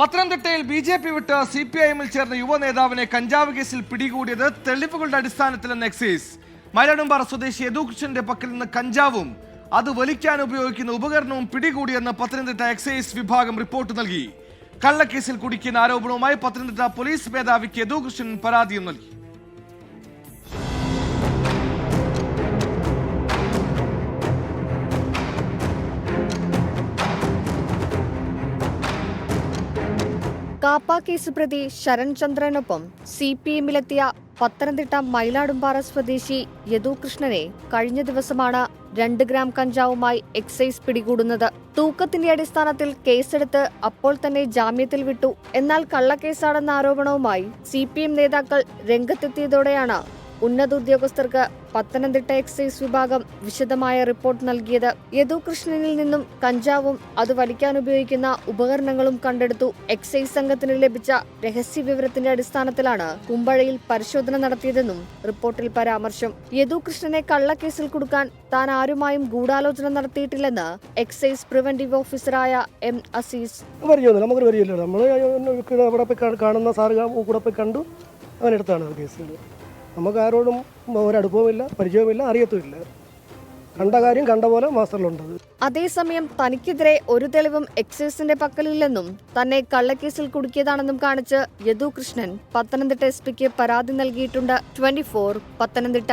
പത്തനംതിട്ടയിൽ B J P വിട്ട് C P I എമ്മിൽ ചേർന്ന യുവ നേതാവിനെ കഞ്ചാവ് കേസിൽ പിടികൂടിയത് തെളിവുകളുടെ അടിസ്ഥാനത്തിലെന്ന് എക്സൈസ്. മരടുംപാറ സ്വദേശി യദുകൃഷ്ണന്റെ പക്കൽ നിന്ന് കഞ്ചാവും. അത് വലിക്കാൻ ഉപയോഗിക്കുന്ന ഉപകരണവും പിടികൂടിയെന്ന് പത്തനംതിട്ട എക്സൈസ് വിഭാഗം റിപ്പോർട്ട് നൽകി. കള്ളക്കേസിൽ കുടിക്കുന്ന ആരോപണവുമായി പത്തനംതിട്ട പോലീസ് മേധാവിക്ക് യദുകൃഷ്ണൻ പരാതിയും നൽകി. കാപ്പ കേസ് പ്രതി ശരൺചന്ദ്രനൊപ്പം സി പി എമ്മിലെത്തിയ പത്തനംതിട്ട മയിലാടുംപാറ സ്വദേശി യദുകൃഷ്ണനെ കഴിഞ്ഞ ദിവസമാണ് രണ്ട് ഗ്രാം കഞ്ചാവുമായി എക്സൈസ് പിടികൂടുന്നത്. തൂക്കത്തിന്റെ അടിസ്ഥാനത്തിൽ കേസെടുത്ത് അപ്പോൾ തന്നെ ജാമ്യത്തിൽ വിട്ടു. എന്നാൽ കള്ളക്കേസാണെന്ന ആരോപണവുമായി സി നേതാക്കൾ രംഗത്തെത്തിയതോടെയാണ് ഉന്നത ഉദ്യോഗസ്ഥർക്ക് പത്തനംതിട്ട എക്സൈസ് വിഭാഗം വിശദമായ റിപ്പോർട്ട് നൽകിയത്. യദുകൃഷ്ണനിൽ നിന്നും കഞ്ചാവും അത് വലിക്കാൻ ഉപയോഗിക്കുന്ന ഉപകരണങ്ങളും കണ്ടെടുത്തു. എക്സൈസ് സംഘത്തിന് ലഭിച്ച രഹസ്യ വിവരത്തിന്റെ അടിസ്ഥാനത്തിലാണ് കുമ്പഴയിൽ പരിശോധന നടത്തിയതെന്നും റിപ്പോർട്ടിൽ പരാമർശം. യദുകൃഷ്ണനെ കള്ളക്കേസിൽ കൊടുക്കാൻ താൻ ആരുമായും ഗൂഢാലോചന നടത്തിയിട്ടില്ലെന്ന് എക്സൈസ് പ്രിവന്റീവ് ഓഫീസറായ എം അസീസ്. കാണുന്ന സാറ് കൂടെ പോയി കണ്ടു. അങ്ങനെ എടുത്താണ് കേസുകൾ നമുക്ക് ആരോടും ഒരടുപ്പവുമില്ല പരിചയവുമില്ല അറിയത്തുമില്ല. കണ്ട കാര്യം കണ്ട പോലെ മാസ്റ്ററിലുണ്ട് അതേസമയം തനിക്കെതിരെ ഒരു തെളിവും എക്സൈസിന്റെ പക്കലില്ലെന്നും തന്നെ കള്ളക്കേസിൽ കുടുക്കിയതാണെന്നും കാണിച്ച് യദു കൃഷ്ണൻ പത്തനംതിട്ട എസ് പിക്ക് പരാതി നൽകിയിട്ടുണ്ട്. ട്വന്റി പത്തനംതിട്ട.